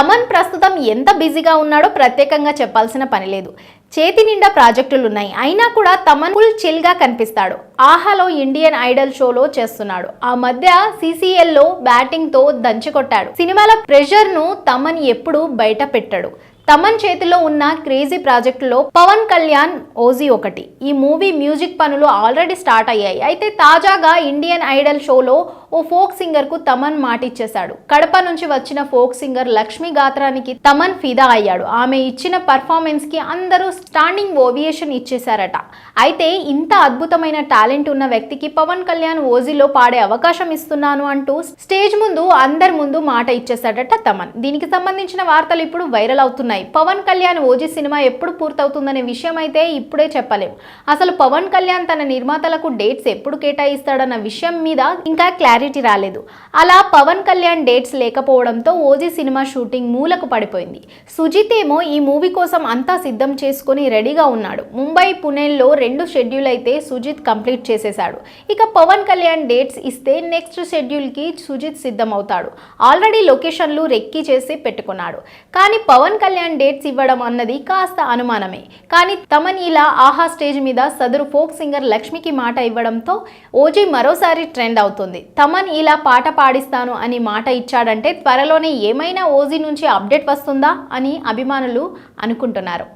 తమన్ ప్రస్తుతం ఎంత బిజీగా ఉన్నాడో ప్రత్యేకంగా చెప్పాల్సిన పని లేదు. చేతి నిండా ప్రాజెక్టులు ఉన్నాయి అయినా కూడా తమన్ ఫుల్ చిల్గా కనిపిస్తాడు. ఆహాలో ఇండియన్ ఐడల్ షోలో చేస్తున్నాడు. ఆ మధ్య CCL లో బ్యాటింగ్తో దంచికొట్టాడు. సినిమాల ప్రెషర్ను తమన్ ఎప్పుడు బయట పెట్టాడు. తమన్ చేతిలో ఉన్న క్రేజీ ప్రాజెక్టులో పవన్ కళ్యాణ్ ఓజీ ఒకటి. ఈ మూవీ మ్యూజిక్ పనులు ఆల్రెడీ స్టార్ట్ అయ్యాయి. అయితే తాజాగా ఇండియన్ ఐడల్ షోలో ఓ ఫోక్ సింగర్కు తమన్ మాటిచ్చేశాడు. కడప నుంచి వచ్చిన ఫోక్ సింగర్ లక్ష్మి గాత్రానికి తమన్ ఫిదా అయ్యాడు. ఆమె ఇచ్చిన పర్ఫార్మెన్స్కి అందరూ స్టాండింగ్ ఓవియేషన్ ఇచ్చేశారట. అయితే ఇంత అద్భుతమైన టాలెంట్ ఉన్న వ్యక్తికి పవన్ కళ్యాణ్ ఓజీలో పాడే అవకాశం ఇస్తున్నాను అంటూ స్టేజ్ ముందు అందరి ముందు మాట ఇచ్చేశాడట తమన్. దీనికి సంబంధించిన వార్తలు ఇప్పుడు వైరల్ అవుతున్నాయి. పవన్ కళ్యాణ్ ఓజీ సినిమా ఎప్పుడు పూర్తవుతుందనే విషయం అయితే ఇప్పుడే చెప్పలేం. అసలు పవన్ కళ్యాణ్ తన నిర్మాతలకు డేట్స్ ఎప్పుడు కేటాయిస్తాడన్న విషయం మీద ఇంకా క్లారిటీ రాలేదు. అలా పవన్ కళ్యాణ్ డేట్స్ లేకపోవడంతో ఓజీ సినిమా షూటింగ్ మూలకు పడిపోయింది. సుజిత్ ఏమో ఈ మూవీ కోసం అంతా సిద్ధం చేసుకుని రెడీగా ఉన్నాడు. ముంబై పుణేల్లో రెండు షెడ్యూల్ అయితే సుజిత్ కంప్లీట్ చేసేశాడు. ఇక పవన్ కళ్యాణ్ డేట్స్ ఇస్తే నెక్స్ట్ షెడ్యూల్కి సుజిత్ సిద్ధం అవుతాడు ఆల్రెడీ లొకేషన్లు రెక్కి చేసి పెట్టుకున్నాడు. కానీ పవన్ కళ్యాణ్ డేట్స్ ఇవ్వడం అన్నది కాస్త అనుమానమే. కానీ తమన్ ఇలా ఆహా స్టేజ్ మీద సదరు ఫోక్ సింగర్ లక్ష్మికి మాట ఇవ్వడంతో ఓజీ మరోసారి ట్రెండ్ అవుతుంది. తమన్ ఇలా పాట పాడిస్తాను అని మాట ఇచ్చాడంటే త్వరలోనే ఏమైనా ఓజీ నుంచి అప్డేట్ వస్తుందా అని అభిమానులు అనుకుంటున్నారు.